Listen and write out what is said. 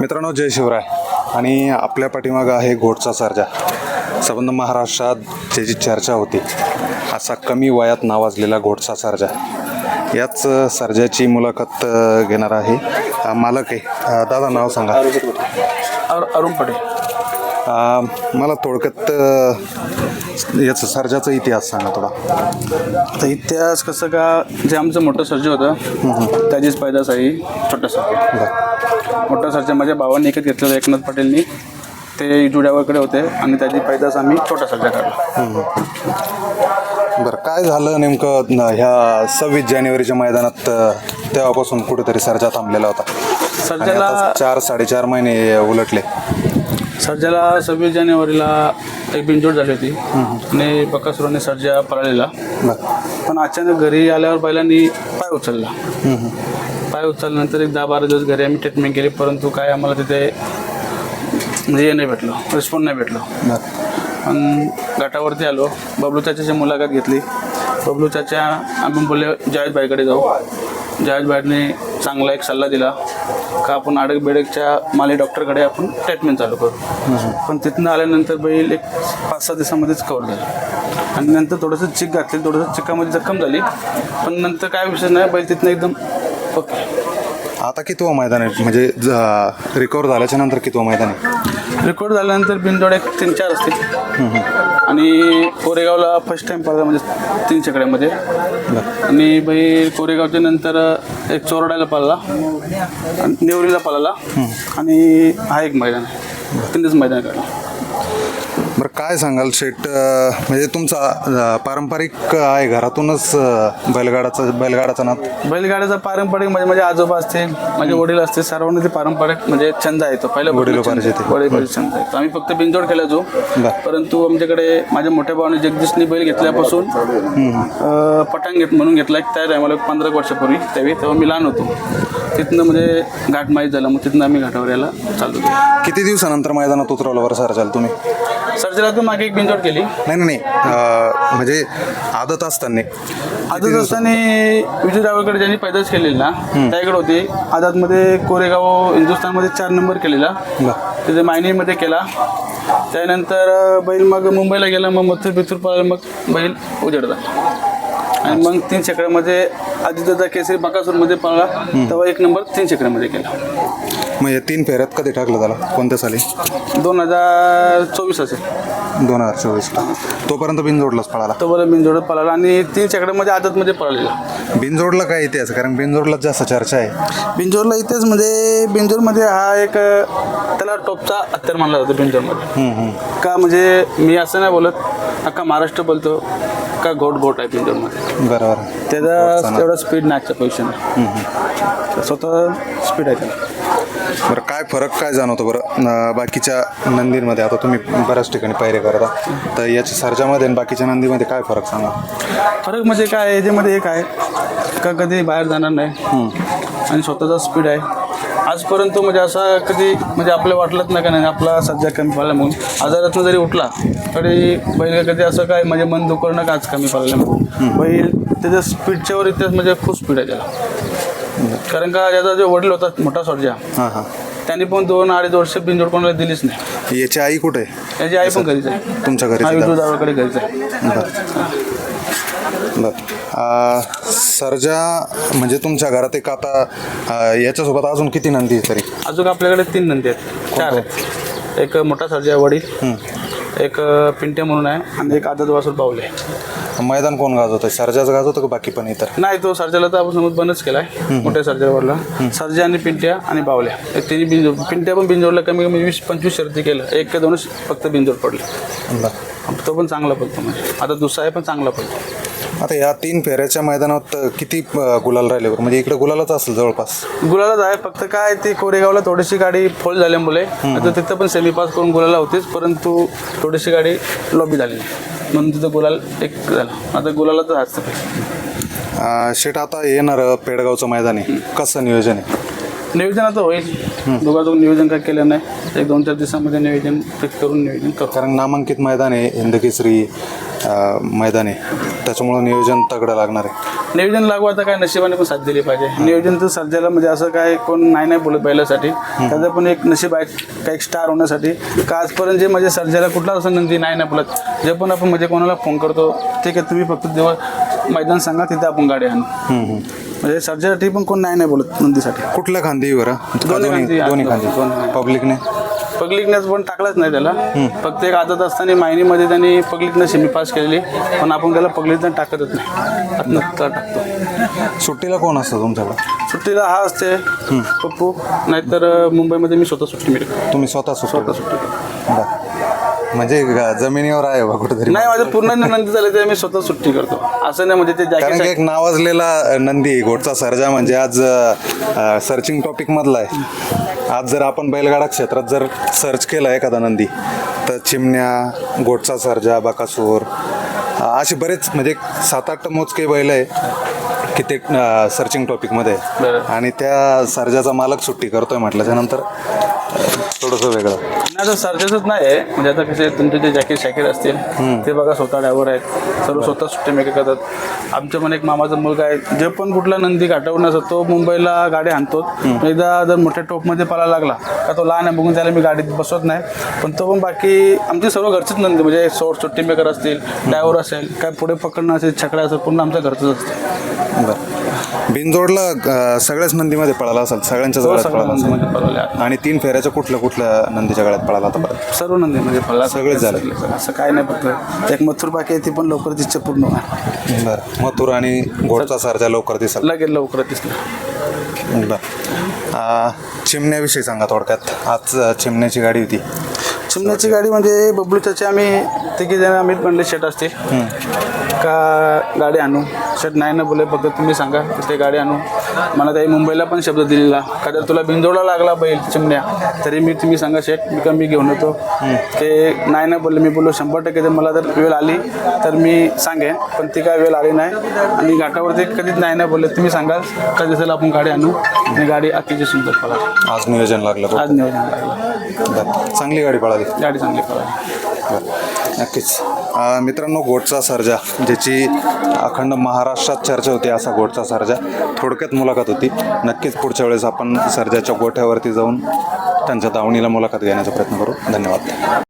मित्रांनो जय शिवराय. आणि आपल्या पाठीमागं आहे घोटचा सर्जा. संबंध महाराष्ट्रात ज्याची चर्चा होती असा कमी वयात नावाजलेला घोटचा सर्जा. याच अ, सर्जाची मुलाखत घेणार आहे. मालक आहे. दादा नाव सांगा. अरुण पटेल मला थोडक्यात याचं सर्जाचा इतिहास सांगा थोडा. आता इतिहास कसं का जे आमचं मोठं सर्ज होतं त्याचीच पैदास आहे छोटा सर्ज मोठा सर्ज माझ्या भावांनी एकच घेतलेलं एकनाथ पाटीलनी. ते जुड्यावरकडे होते आणि त्याची पैदास आम्ही छोटा सर्जा काढला. बरं काय झालं नेमकं ह्या सव्वीस जानेवारीच्या मैदानात तेव्हापासून कुठेतरी सर्जा थांबलेला होता? सर्जाला चार साडेचार महिने उलटले. सर्जाला सव्वीस जानेवारीला एक बिनजोड झाली होती. आणि बकासुराने सर्जा पळालेला. पण अचानक घरी आल्यावर पहिल्यांनी पाय उचलला. पाय उचलल्यानंतर एक दहा बारा दिवस घरी आम्ही ट्रीटमेंट केली परंतु काय आम्हाला तिथे म्हणजे हे नाही भेटलं रिस्पॉन्स नाही भेटलं. पण गटावरती आलो. बबलू चाच्याची मुलाखत घेतली. बबलू चाचा आम्ही बोलले जावेद भाईकडे जाऊ. जावेद भाईने चांगला एक सल्ला दिला का आपण आडक बेडकच्या माली डॉक्टरकडे आपण ट्रीटमेंट चालू करू. पण तिथनं आल्यानंतर बैल एक पाच सहा दिवसामध्येच कवर झाला. आणि नंतर थोडंसं चिक घातली थोडंसं चिकामध्ये जखम झाली. पण नंतर काय विषय नाही बैल तिथनं एकदम ओके आता कितवं मैदान आहे? म्हणजे रिकवर झाल्याच्यानंतर कितवं मैदान आहे? रेकॉर्ड झाल्यानंतर बिनजोड एक तीन चार असतील. आणि कोरेगावला फर्स्ट टाइम पाहिला म्हणजे तीन चकड्यामध्ये आणि बाई कोरेगावच्या नंतर एक चोरडायला पाळला. नेवरीला पाळला. आणि हा एक मैदान आहे. तीनच मैदान काढलं बरं काय सांगाल? शेट म्हणजे तुमचा पारंपरिक आहे घरातूनच बैलगाडाचा बैलगाडाचा नाद बैलगाड्याचा पारंपरिक म्हणजे माझे आजोबा असतील माझे वडील असतील सर्वांना ते पारंपरिक म्हणजे छंद आहे तो. पहिला आहे. वडील छंद आहे. आम्ही फक्त बिनजोड खेळायचो बरं. परंतु आमच्याकडे माझ्या मोठ्या भावाने जगदीशनी बैल घेतल्यापासून पटांग घेत म्हणून घेतला. एक त्या टायमाला पंधरा एक वर्षापूर्वी. त्यावेळी तेव्हा मी लहान होतो. तिथनं म्हणजे घाट माहीत झाला. मग तिथनं आम्ही घाटावर यायला चालू केलं. किती दिवसानंतर मैदानात उतरवलं बरं सर तुम्ही? सर्जला तू मागे एक बिनजोड केली. नाही नाही अं, म्हणजे आदत असताना. आदत असताना विजय रावळकडे ज्यांनी पैदास केलेली ना त्याकडे होते. आदातमध्ये कोरेगाव हिंदुस्थानमध्ये चार नंबर केलेला. बरं. तिथे मायनीमध्ये केला. त्यानंतर अं, बैल मग मुंबईला गेला मग मथुर बिथूर पळाला मग बैल उजेड झाला आणि मग तीन चकड्यामध्ये आदित्यचा केसरी बकासूरमध्ये पळला तेव्हा एक नंबर तीन चकड्यामध्ये केला. या तीन फेऱ्यात कधी टाकलं त्याला? कोणत्या साली? दोन हजार चोवीस असेल दोन हजार चोवीसला. तोपर्यंत बिनजोडलाच पळाला? तो बरं बिनजोडत पळाला आणि तीन चकड्यामध्ये आदतमध्ये पळालेला. बिनजोडला काय इतिहास? कारण बिनजोडलाच जास्त चर्चा आहे. बिंजोरला इथेच म्हणजे बिंजोरमध्ये हा एक अ, त्याला टॉपचा अत्तर मानला जातो बिंजोरमध्ये हम्म, हम्म. का म्हणजे मी असं नाही बोलत अख्खा महाराष्ट्र बोलतो का घोट घोट आहे बिंजोरमध्ये बरोबर. त्याचा तेवढा स्पीड नाचच्या पोझिशन स्वतः स्पीड आहे त्याला. बरं काय फरक काय जाणवतो बरं? न- बाकीच्या नंदींमध्ये आता तुम्ही बऱ्याच ठिकाणी पायरे करता तर याच्या सर्जामध्ये आणि बाकीच्या नंदीमध्ये काय फरक सांगा? फरक म्हणजे काय याच्यामध्ये एक आहे का कधी बाहेर जाणार नाही आणि स्वतःचा स्पीड आहे. आजपर्यंत म्हणजे असा कधी म्हणजे आपल्याला वाटलंच नाही का नाही आपला सध्या कमी पडला म्हणून आजारातून जरी उठला तरी बैल कधी असं काय म्हणजे मन दुखवणं का आज कमी पडलं म्हणून बैल त्याच्या स्पीडच्या वर इतिहास म्हणजे खूप स्पीड आहे त्याला. कारण का त्याचा जो वडील होता मोठा सर्जा हां हां. त्यांनी पण दोन अडीच वर्ष बिनजोड कोणाला दिलीच नाही. याची आई कुठे आहे? त्याची आई पण घरीच आहे. तुमच्या घरी विठू दादाकडे घरीच आहे. बरं. सर्जा म्हणजे तुमच्या घरात एक आता याच्यासोबत अजून किती नंदी आहे तरी? अजून आपल्याकडे तीन नंदी आहेत. चार आहेत. एक मोठा सर्जा वडील एक पिंट्या म्हणून आहे आणि एक आदत वासूर पावले. मैदान कोण गाजवत सर्जाच गाजवतं का बाकी पण इतर? नाही तो सर्जाला तर आपण समज बंदच केलाय. मोठ्या सर्जावरला सर्जा आणि पिंट्या आणि बावल्या. हे तिन्ही बिंजोड पिंट्या पण बिंजोडला कमी कमी वीस पंचवीस शर्ती केलं. एक का दोनच फक्त बिंजोड पडले. तो पण चांगला पडतो म्हणजे आता दुसरा आहे पण चांगला पडतो. आता या तीन फेऱ्याच्या मैदानात किती गुलाल राहिले बरं? म्हणजे इकडे गुलालच असेल जवळपास. गुलालाच आहे फक्त काय ते कोरेगावला थोडीशी गाडी फोल झाल्यामुळे आता तिथं पण सेमी पास करून गुलाला होतीच परंतु थोडीशी गाडी लॉबी झाली. म्हणून तिथं गुलाल एक झाला. आता गुलाला तर असतं पाहिजे शेट आता येणार पेडगावचं मैदान आहे. कसं नियोजन आहे? नियोजन आता होईल दोघांचं नियोजन काय केलं नाही. एक दोन चार दिवसामध्ये नियोजन फिक्स करून नियोजन करू कारण नामांकित मैदान आहे हिंदकेसरी मैदान आहे. त्याच्यामुळं नियोजन तगडं लागणार आहे. नियोजन लागू आता काय नशिबाने पण साथ दिली पाहिजे. नियोजन तर सर्जाला म्हणजे असं काय कोण नाही नाही बोलत बैलासाठी. त्याचं पण एक नशीब आहे काही स्टार होण्यासाठी. का आजपर्यंत जे म्हणजे सर्जाला कुठला असं नंदी नाही नाही बोलत. जे पण आपण म्हणजे कोणाला फोन करतो ठीक आहे तुम्ही फक्त जेव्हा मैदान सांगा तिथे आपण गाडी आणू. म्हणजे सर्जासाठी पण कोण नाही नाही बोलत नंदीसाठी. कुठल्या खांदी बरं? दोन्ही खांदी, दोन्ही दोन्ही खांदी? खांदी. पब्लिकने? पब्लिकनेच पण टाकलाच नाही त्याला. फक्त एक आदत असताना मायनीमध्ये त्यांनी पब्लिकनं सेमी पास केलेली. पण आपण त्याला पब्लिकनं टाकतच नाही. आतनं त्याला टाकतो? सुट्टीला कोण असतं तुमच्याकडं? सुट्टीला हा असते. पप्पू. नाहीतर अं, मुंबईमध्ये मी स्वतः सुट्टी मिळतो तुम्ही स्वतः सुट्टी स्वतः सुट्टी. बरं. म्हणजे ग- जमिनीवर आहे बा कुठेतरी. नाही माझं पूर्ण नंदी झाले ते मी स्वतः सुट्टी करतो. असं नाही म्हणजे ते कारण की जॅकेट एक नावाजलेला नंदी घोटचा सर्जा म्हणजे आज सर्चिंग टॉपिक मधला आहे. आज जर आपण बैलगाडा क्षेत्रात जर सर्च केलं एखादा नंदी तर चिमण्या घोटचा सर्जा बकासूर अ, असे बरेच म्हणजे सात आठ मोजके बैल आहे. की ते सर्चिंग टॉपिकमध्ये. आणि त्या सर्जाचा मालक सुट्टी करतोय म्हटल्याच्या नंतर थोडंसं वेगळं. नाही आता सर्जसच नाही आहे. म्हणजे आता कसे तुमचे जे जॅकेट शॅकेट असतील ते बघा स्वतः ड्रायव्हर आहेत. सर्व स्वतः सुट्टी मेकर करतात. आमच्या पण एक मामाचा मुलगा आहे. जे पण कुठला नंदी घाटवून असतो तो मुंबईला गाडी आणतो. एकदा जर मोठ्या टोपमध्ये पळायला लागला का तो लहान आहे बघून त्याला मी गाडीत बसवत नाही. पण तो पण बाकी आमचे सर्व घरचेच नंदी म्हणजे सोड सुट्टी मेकर असतील ड्रायव्हर असेल काय पुढे पकडणं असेल छकड्या असेल पूर्ण आमच्या घरचंच असतं बरं बिनजोडला अ, सगळ्याच नंदीमध्ये पळाला असेल सगळ्यांच्याच तो गळ्यात सगळ्या पळाला असेल. नंदीमध्ये पळवले आहे. आणि तीन फेऱ्याच्या कुठल्या कुठल्या नंदीच्या गळ्यात पळाला आता परत? सर्व नंदी म्हणजे फळला सगळेच झाले. असं काय नाही फक्त. एक मथुर बाकी आहे ती पण लवकरच इच्छा पूर्ण होणार. बरं. मथुर आणि घोडचा सारख्या लवकर दिसल. लगेच लवकरच दिसलं बरं. चिमण्याविषयी सांगा थोडक्यात. आज अ, चिमण्याची गाडी होती. चिमण्याची गाडी म्हणजे बबलू चाचे आम्ही तिघी जण आम्ही म्हणले शेट असतील का गाडी आणू? शेट नाही ना बोले फक्त तुम्ही सांगा तिथे गाडी आणू. मला त्याही मुंबईला पण शब्द दिलेला. का जर तुला बिंदोडला लागला बैल चिमण्या. तरी मी तुम्ही सांगा शेट मी का मी घेऊन येतो. ते नाही ना बोलले मी बोललो शंभर टक्के. जर मला जर वेळ आली तर मी सांगेन. पण ती काय वेळ आली नाही. आणि घाटावरती कधीच नाही ना बोलले. तुम्ही सांगाल का दिसेल आपण गाडी आणू? आणि गाडी अतिशय सुंदर पळा आज नियोजन लागलं. आज नियोजन लागलं. चांगली गाडी पळाली. गाडी चांगली पळा बरं. नक्कीच. मित्रांनो गोटचा सर्जा ज्याची अखंड महाराष्ट्रात चर्चा होती असा गोटचा सर्जा. थोडक्यात मुलाखत होती. नक्कीच पुढच्या वेळेस आपण सर्जाच्या गोठ्यावरती जाऊन त्यांच्या दावणीला मुलाखत घेण्याचा प्रयत्न करू. धन्यवाद.